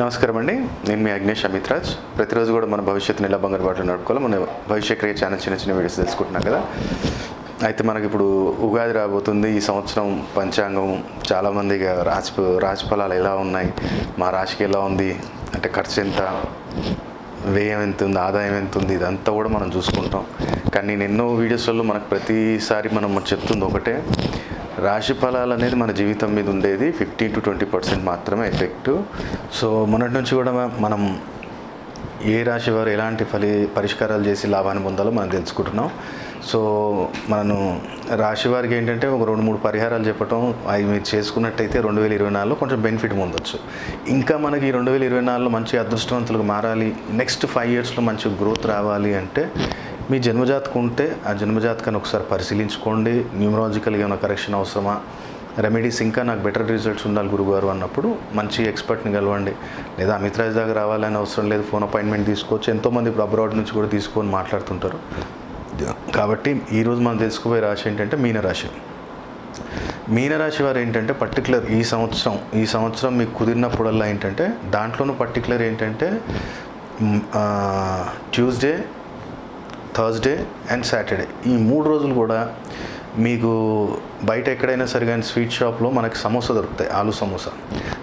నమస్కారం అండి నేను మీ అగ్నేష్ అమిత్రాజ్ ప్రతిరోజు కూడా మన భవిష్యత్తుని ఎలా బంగారు బాటలు నడుపుకోవాలి మన భవిష్య క్రియ ఛానల్ చిన్న చిన్న వీడియోస్ తెలుసుకుంటున్నాం కదా. అయితే మనకి ఇప్పుడు ఉగాది రాబోతుంది. ఈ సంవత్సరం పంచాంగం చాలామంది ఇక రాజఫలాలు ఎలా ఉన్నాయి? మా రాశికి ఎలా ఉంది? అంటే ఖర్చు ఎంత? వ్యయం ఎంత ఉంది? ఆదాయం ఎంత ఉంది? ఇదంతా కూడా మనం చూసుకుంటాం. కానీ నేను ఎన్నో వీడియోస్లలో మనకు ప్రతిసారి మనం చెప్తుంది ఒకటే. రాశి ఫలాలు అనేది మన జీవితం మీద ఉండేది ఫిఫ్టీన్ టు ట్వంటీ పర్సెంట్ మాత్రమే ఎఫెక్ట్. సో మొన్నటి నుంచి కూడా మనం ఏ రాశి వారు ఎలాంటి ఫలి పరిష్కారాలు చేసి లాభాన్ని పొందాలో మనం తెలుసుకుంటున్నాం. సో మనను రాశి వారికి ఏంటంటే ఒక రెండు మూడు పరిహారాలు చెప్పటం అవి మీరు చేసుకున్నట్టయితే రెండు వేల ఇరవై నాలుగులో కొంచెం బెనిఫిట్ పొందొచ్చు. ఇంకా మనకి రెండు వేల ఇరవై నాలుగులో మంచి అదృష్టవంతులుగా మారాలి నెక్స్ట్ ఫైవ్ ఇయర్స్లో మంచి గ్రోత్ రావాలి అంటే మీ జన్మజాతకం ఉంటే ఆ జన్మజాతకాన్ని ఒకసారి పరిశీలించుకోండి. న్యూమరాలజికల్గా ఏమైనా కరెక్షన్ అవసరమా? రెమెడీస్ ఇంకా నాకు బెటర్ రిజల్ట్స్ ఉండాలి గురుగారు అన్నప్పుడు మంచి ఎక్స్పర్ట్ని కలవండి. లేదా అమిత్రాజ్ దగ్గర రావాలని అవసరం లేదు. ఫోన్ అపాయింట్మెంట్ తీసుకోవచ్చు. ఎంతోమంది ఇప్పుడు అబ్రాడ్ నుంచి కూడా తీసుకొని మాట్లాడుతుంటారు. కాబట్టి ఈరోజు మనం తెలుసుకోబోయే రాశి ఏంటంటే మీనరాశి. మీనరాశి వారు ఏంటంటే పర్టికులర్ ఈ సంవత్సరం ఈ సంవత్సరం మీకు కుదిరినప్పుడల్లా ఏంటంటే దాంట్లోనూ పర్టికులర్ ఏంటంటే ట్యూస్డే థర్స్డే అండ్ సాటర్డే ఈ మూడు రోజులు కూడా మీకు బయట ఎక్కడైనా సరే కానీ స్వీట్ షాప్లో మనకి సమోసా దొరుకుతాయి ఆలు సమోసా.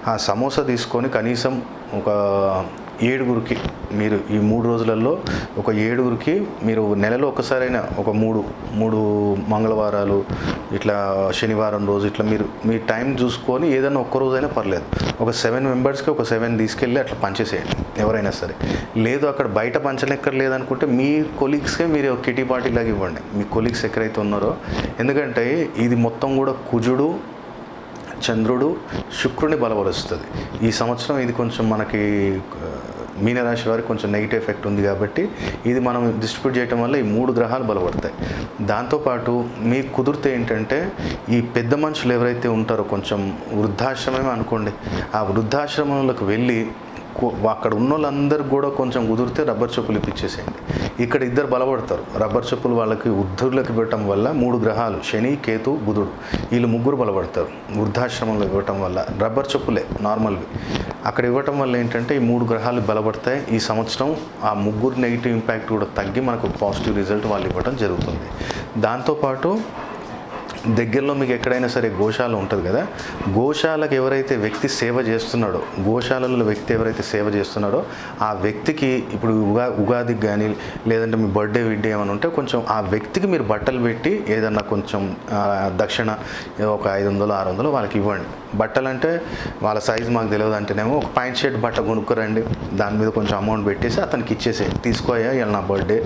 ఆ సమోసా తీసుకొని కనీసం ఒక ఏడుగురికి మీరు ఈ మూడు రోజులలో ఒక ఏడుగురికి మీరు నెలలో ఒకసారైనా ఒక మూడు మూడు మంగళవారాలు ఇట్లా శనివారం రోజు ఇట్లా మీరు మీ టైం చూసుకొని ఏదైనా ఒక్క రోజైనా పర్లేదు. ఒక సెవెన్ మెంబర్స్కి ఒక సెవెన్ తీసుకెళ్ళి అట్లా పంచేసేయండి ఎవరైనా సరే. లేదు అక్కడ బయట పంచనెక్కర్ లేదనుకుంటే మీ కొలీగ్స్కే మీరు కిటీ పార్టీ లాగా ఇవ్వండి. మీ కొలీగ్స్ ఎక్కడైతే ఉన్నారో ఎందుకంటే ఇది మొత్తం కూడా కుజుడు చంద్రుడు శుక్రుని బలపరుస్తుంది. ఈ సంవత్సరం ఇది కొంచెం మనకి మీనరాశి వారికి కొంచెం నెగిటివ్ ఎఫెక్ట్ ఉంది కాబట్టి ఇది మనం డిస్ట్రిబ్యూట్ చేయడం వల్ల ఈ మూడు గ్రహాలు బలపడతాయి. దాంతోపాటు మీకు కుదిరితే ఏంటంటే ఈ పెద్ద మనుషులు ఎవరైతే ఉంటారో కొంచెం వృద్ధాశ్రమమే అనుకోండి. ఆ వృద్ధాశ్రమంలోకి వెళ్ళి అక్కడ ఉన్న వాళ్ళందరికీ కూడా కొంచెం కుదిరితే రబ్బర్ చెప్పులు ఇప్పించేసేయండి. ఇక్కడ ఇద్దరు బలపడతారు. రబ్బర్ చెప్పులు వాళ్ళకి వృద్ధులకు ఇవ్వటం వల్ల మూడు గ్రహాలు శని కేతు బుధుడు. వీళ్ళు ముగ్గురు బలపడతారు. వృద్ధాశ్రమంలో ఇవ్వటం వల్ల రబ్బర్ చెప్పులే నార్మల్వి. అక్కడ ఇవ్వటం వల్ల ఏంటంటే ఈ మూడు గ్రహాలు బలపడతాయి. ఈ సంవత్సరం ఆ ముగ్గురు నెగిటివ్ ఇంపాక్ట్ కూడా తగ్గి మనకు పాజిటివ్ రిజల్ట్ వాళ్ళు ఇవ్వడం జరుగుతుంది. దాంతోపాటు దగ్గరలో మీకు ఎక్కడైనా సరే గోశాల ఉంటుంది కదా గోశాలకు ఎవరైతే వ్యక్తి సేవ చేస్తున్నాడో గోశాలలో వ్యక్తి ఎవరైతే సేవ చేస్తున్నాడో ఆ వ్యక్తికి ఇప్పుడు ఉగా ఉగాదికి కానీ లేదంటే మీ బర్త్డే విడ్డే ఏమైనా ఉంటే కొంచెం ఆ వ్యక్తికి మీరు బట్టలు పెట్టి ఏదన్నా కొంచెం దక్షిణ ఒక ఐదు వందలు ఆరు వందలు వాళ్ళకి ఇవ్వండి. బట్టలు అంటే వాళ్ళ సైజు మాకు తెలియదు అంటేనేమో ఒక పాయింట్ షర్ట్ బట్ట కొనుక్కురండి. దాని మీద కొంచెం అమౌంట్ పెట్టేసి అతనికి ఇచ్చేసే తీసుకోయా ఇలా నా బర్త్డే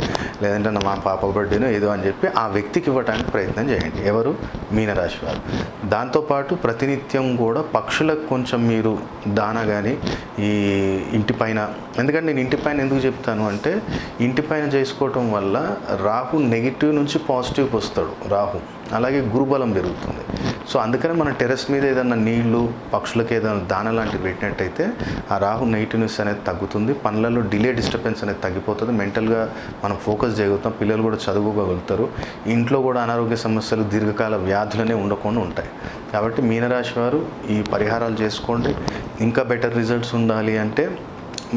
లేదంటే నా మా పాప బర్త్డేనో ఏదో అని చెప్పి ఆ వ్యక్తికి ఇవ్వడానికి ప్రయత్నం చేయండి. ఎవరు? మీనరాశి వారు దాంతోపాటు ప్రతినిత్యం కూడా పక్షులకు కొంచెం మీరు దాన కానీ ఈ ఇంటి పైన ఎందుకంటే నేను ఇంటి పైన ఎందుకు చెప్తాను అంటే ఇంటి పైన చేసుకోవటం వల్ల రాహు నెగిటివ్ నుంచి పాజిటివ్కి వస్తాడు రాహు. అలాగే గురుబలం పెరుగుతుంది. సో అందుకనే మన టెర్రస్ మీద ఏదైనా నీళ్ళు పక్షులకు ఏదైనా దాన లాంటివి పెట్టినట్టయితే ఆ రాహు నెగిటివ్నెస్ అనేది తగ్గుతుంది. పనులలో డిలే డిస్టర్బెన్స్ అనేది తగ్గిపోతుంది. మెంటల్గా మనం ఫోకస్ చేయగలుగుతాం. పిల్లలు కూడా చదువుకోగలుగుతారు. ఇంట్లో కూడా అనారోగ్య సమస్యలు దీర్ఘకాల వ్యాధులనే ఉండకుండా ఉంటాయి. కాబట్టి మీనరాశి వారు ఈ పరిహారాలు చేసుకోండి. ఇంకా బెటర్ రిజల్ట్స్ ఉండాలి అంటే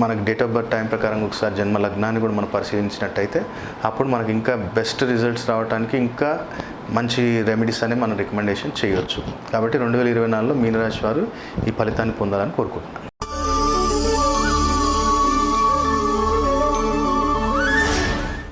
మనకి డేట్ ఆఫ్ బర్త్ టైం ప్రకారం ఒకసారి జన్మ లగ్నాన్ని కూడా మనం పరిశీలించినట్టయితే అప్పుడు మనకి ఇంకా బెస్ట్ రిజల్ట్స్ రావడానికి ఇంకా మంచి రెమెడీస్ అనేవి మనం రికమెండేషన్ చేయవచ్చు కాబట్టి రెండు వేల ఇరవై నాలుగులో మీనరాశి వారు ఈ ఫలితాన్ని పొందాలని కోరుకుంటున్నాను.